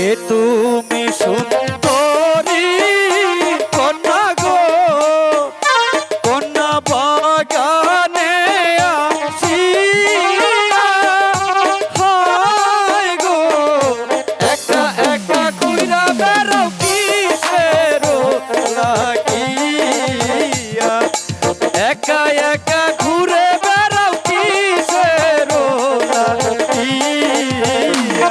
এ তুমি সুন্দরী, কন্যা গো। কন্যা বাগানে হায় গো। একটা একটা কইরা বেরো কিসের লাগিয়া। একা একা ঘুরে বেরো ফেরো লাগিয়া।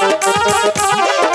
Thank you.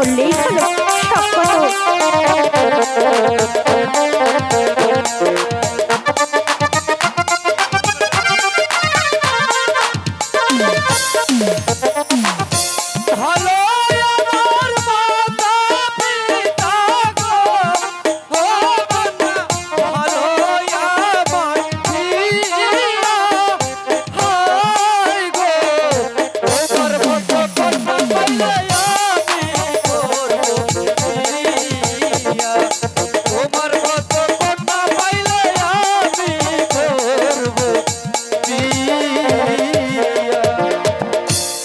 করলেই হলো।